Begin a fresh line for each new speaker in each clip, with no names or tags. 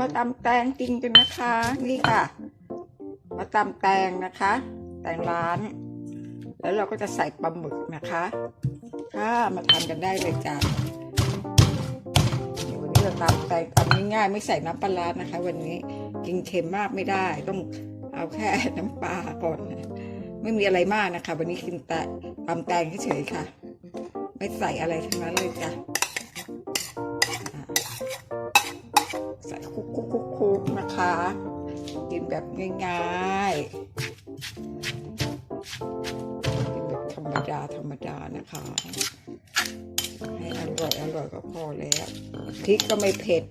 มาตำแตงกินกันนะคะ นี่ค่ะ มาตำแตงนะคะ แตงร้าน แล้วเราก็จะใส่ปลาหมึกนะคะค่ะมาทำกันได้เลยจ้ะวันนี้เราตำแตงตำง่ายๆไม่ใส่น้ำปลาร้านะคะ วันนี้กินเค็มมากไม่ได้ ต้องเอาแค่น้ำปลาก่อนไม่มีอะไรมากนะคะ วันนี้กินแต่ตำแตงเฉยๆค่ะ ไม่ใส่อะไรทั้งนั้นเลยจ้ะ ใส่คุกคุกคุกคุกนะคะ กินแบบง่ายๆ กินแบบธรรมดาธรรมดานะคะ ให้อร่อยอร่อยก็พอแล้วพริกก็ไม่เผ็ด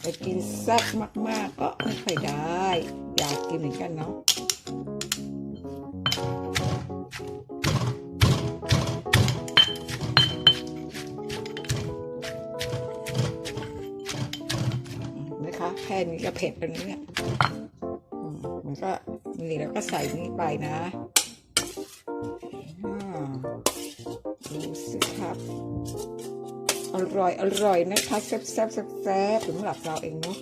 แต่กินแซ่บมากๆก็ไม่ค่อยได้ อยากกินเหมือนกันเนาะ นะคะ แค่นี้ก็เผ็ดแล้วเนี่ยอืมมันก็นี่แล้วก็ใส่นี้ไปนะอ่าดูสิครับ อร่อย อร่อยนะคะแซ่บแซ่บแซ่บแซ่บสำหรับเราเองเนาะ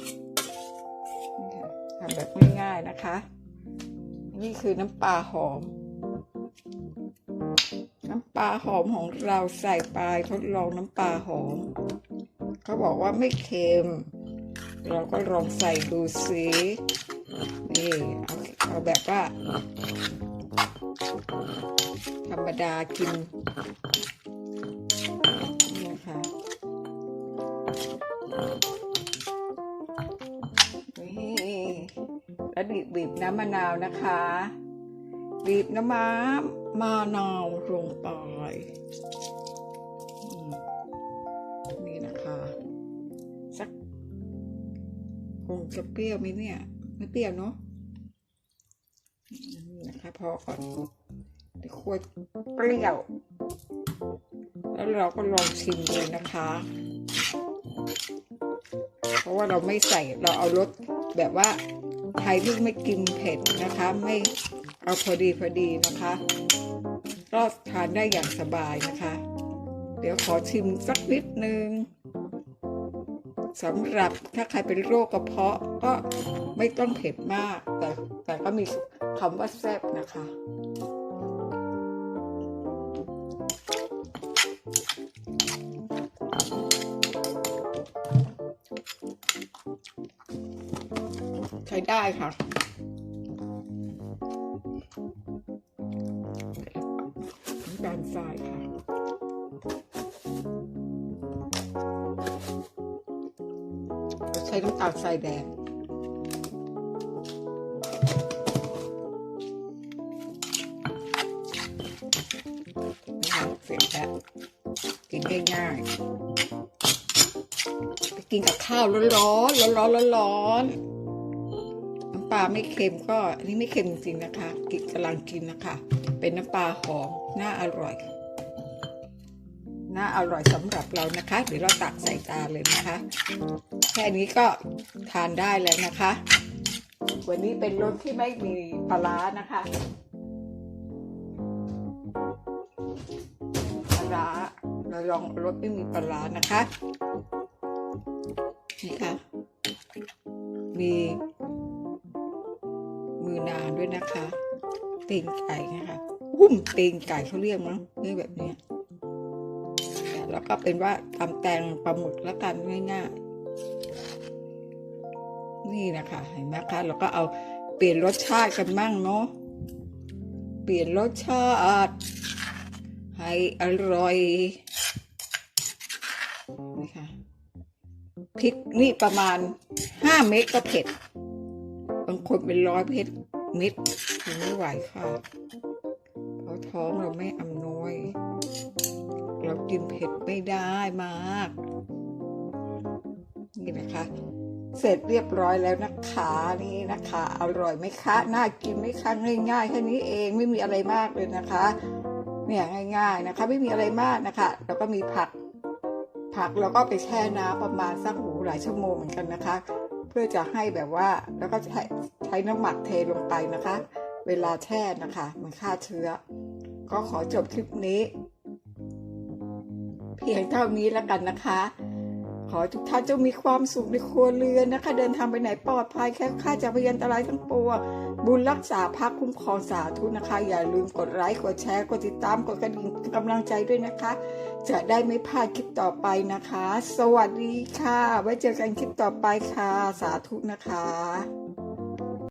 นี่ค่ะทำแบบง่ายๆนะคะ นี่คือน้ำปลาหอม น้ำปลาหอมของเราใส่ไปทดลองน้ำปลาหอม เขาบอกว่าไม่เค็ม เราก็ลองใส่ดูสินี่เอาเอาแบบว่า ธรรมดากินนะคะนี่แล้วบีบบีบน้ำมะนาวนะคะ บีบน้ำมามะนาวลงไปนี่นะ คงจะเปรี้ยวไหมเนี่ย ไม่เปรี้ยวเนาะนี่นะคะพอก่อนเดี๋ยวควรเปรี้ยว แล้วเราก็ลองชิมเลยนะคะ เพราะว่าเราไม่ใส่เราเอารสแบบว่าใครที่ไม่กินเผ็ดนะคะ ไม่เอาพอดีพอดีนะคะก็ทานได้อย่างสบายนะคะ เดี๋ยวขอชิมสักนิดนึง สำหรับถ้าใครเป็นโรคกระเพาะก็ไม่ต้องเผ็ดมาก แต่แต่ก็มีคำว่าแซ่บนะคะใช้ได้ค่ะน้ำตาลทรายค่ะ ใช้น้ำตาลทรายแดงนะคะเสร็จแล้วกินง่ายๆไปกินกับข้าวร้อนๆร้อนๆร้อนๆน้ำปลาไม่เค็มก็อันนี้ไม่เค็มจริงๆนะคะ กินกำลังกินนะคะ เป็นน้ำปลาหอมน่าอร่อย น่าอร่อยสำหรับเรานะคะ เดี๋ยวเราตักใส่จานเลยนะคะ แค่นี้ก็ทานได้แล้วนะคะ วันนี้เป็นรสที่ไม่มีปลาร้านะคะปลาร้าเราลองรสไม่มีปลาร้านะคะนี่ค่ะมีมือนางด้วยนะคะตีนไก่นะคะอุ้มตีนไก่เขาเรียกมั้งนี่แบบนี้ แล้วก็เป็นว่าตำแตงปลาหมึกแล้วกันง่ายๆ นี่นะคะเห็นไหมคะเราก็เอาเปลี่ยนรสชาติกันมั่งเนาะเปลี่ยนรสชาติ ให้อร่อยนี่ค่ะพริกนี่ประมาณห้าเม็ดก็เผ็ดบางคนเป็นร้อยเผ็ดเม็ดถึงไม่ไหวค่ะเพราะท้องเราไม่อำนวย เรากินเผ็ดไม่ได้มาก นี่นะคะ เสร็จเรียบร้อยแล้วนะคะนี่นะคะ อร่อยไหมคะน่ากินไหมคะง่ายๆแค่นี้เองไม่มีอะไรมากเลยนะคะ เนี่ยง่ายๆนะคะ ไม่มีอะไรมากนะคะ แล้วก็มีผัก ผักเราก็ไปแช่น้ำประมาณสักหูหลายชั่วโมงเหมือนกันนะคะ เพื่อจะให้แบบว่าแล้วก็ใช้ใช้น้ำหมักเทลงไปนะคะ เวลาแช่นะคะ มันฆ่าเชื้อก็ขอจบคลิปนี้ เพียงเท่านี้แล้วกันนะคะ ขอทุกท่านจงมีความสุขในครัวเรือนนะคะ เดินทางไปไหนปลอดภัยแค่ค่าจากพยันตรายทั้งปวงบุญรักษาพักคุ้มครองสาธุนะคะ อย่าลืมกดไลค์กดแชร์กดติดตามกดกระดิ่งกำลังใจด้วยนะคะ จะได้ไม่พลาดคลิปต่อไปนะคะ สวัสดีค่ะ ไว้เจอกันคลิปต่อไปค่ะ สาธุนะคะ